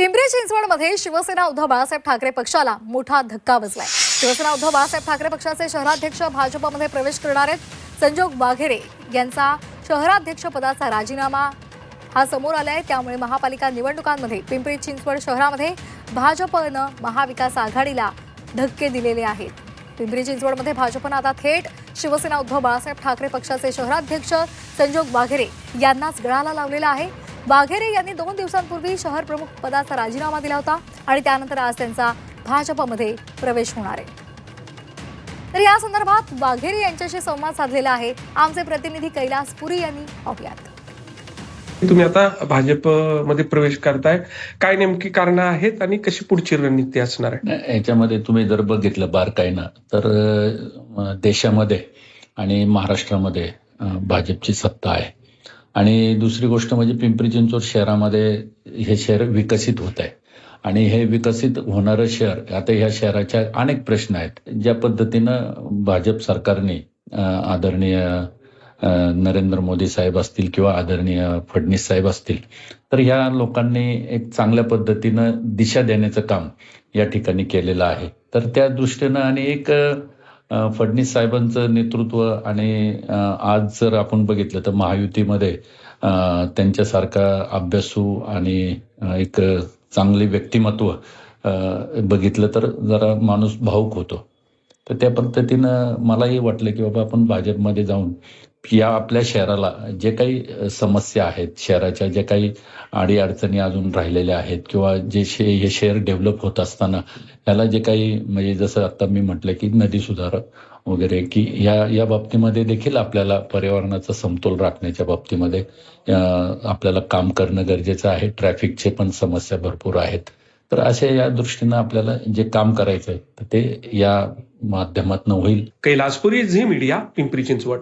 पिंपरी चिंचवडमध्ये शिवसेना उद्धव बाळासाहेब ठाकरे पक्षाला मोठा धक्का बसलाय. शिवसेना उद्धव बाळासाहेब ठाकरे पक्षाचे शहराध्यक्ष भाजपमध्ये प्रवेश करणार आहेत. संजोग वाघेरे यांचा शहराध्यक्ष पदाचा राजीनामा हा समोर आलाय. त्यामुळे महापालिका निवडणुकांमध्ये पिंपरी चिंचवड शहरामध्ये भाजपनं महाविकास आघाडीला धक्के दिलेले आहेत. पिंपरी चिंचवडमध्ये भाजपनं आता थेट शिवसेना उद्धव बाळासाहेब ठाकरे पक्षाचे शहराध्यक्ष संजोग वाघेरे यांनाच गळाला लावलेला आहे. वाघेरे यांनी दोन दिवसांपूर्वी शहर प्रमुख पदाचा राजीनामा दिला होता आणि त्यानंतर आज त्यांचा भाजपमध्ये प्रवेश होणार आहे. तर या संदर्भात वाघेरे यांच्याशी संवाद साधलेला आहे. आमचे प्रतिनिधी कैलास पुरी यांनी पाहुयात. तुम्ही आता भाजपमध्ये प्रवेश करताय. काय नेमकी कारण आहेत आणि कशी पुढची रणनीती असणार आहे? याच्यामध्ये तुम्ही जर बघितलं बारकाईनं तर देशामध्ये आणि महाराष्ट्रामध्ये भाजपची सत्ता आहे. आणि दुसरी गोष्ट म्हणजे पिंपरी चिंचवड शहरामध्ये हे शहर विकसित होत आहे. आणि हे विकसित होणारं शहर आता ह्या शहराच्या अनेक प्रश्न आहेत ज्या पद्धतीनं भाजप सरकारने आदरणीय नरेंद्र मोदी साहेब असतील किंवा आदरणीय फडणवीस साहेब असतील तर ह्या लोकांनी एक चांगल्या पद्धतीनं दिशा देण्याचं काम या ठिकाणी केलेलं आहे. तर त्या दृष्टीनं आणि एक फडणवीस साहेबांचं नेतृत्व आणि आज जर आपण बघितलं तर महायुतीमध्ये त्यांच्यासारखा अभ्यासू आणि एक चांगले व्यक्तिमत्व बघितलं तर जरा माणूस भाऊक होतो. तर त्या पद्धतीनं मलाही वाटलं की बाबा आपण भाजपमध्ये जाऊन या आपल्या शहराला जे काही समस्या आहेत शहराच्या जे काही अडीअडचणी अजून राहिलेल्या आहेत किंवा जे शे हे शहर डेव्हलप होत असताना याला जे काही म्हणजे जसं आता मी म्हटलं की नदी सुधारक वगैरे की या या बाबतीमध्ये देखील आपल्याला पर्यावरणाचा समतोल राखण्याच्या बाबतीमध्ये आपल्याला काम करणं गरजेचं आहे. ट्रॅफिकचे पण समस्या भरपूर आहेत. तर अशा या दृष्टीनं आपल्याला जे काम करायचं आहे तर ते या माध्यमातून होईल. कैलासपुरी झी मीडिया पिंपरी चिंचवड.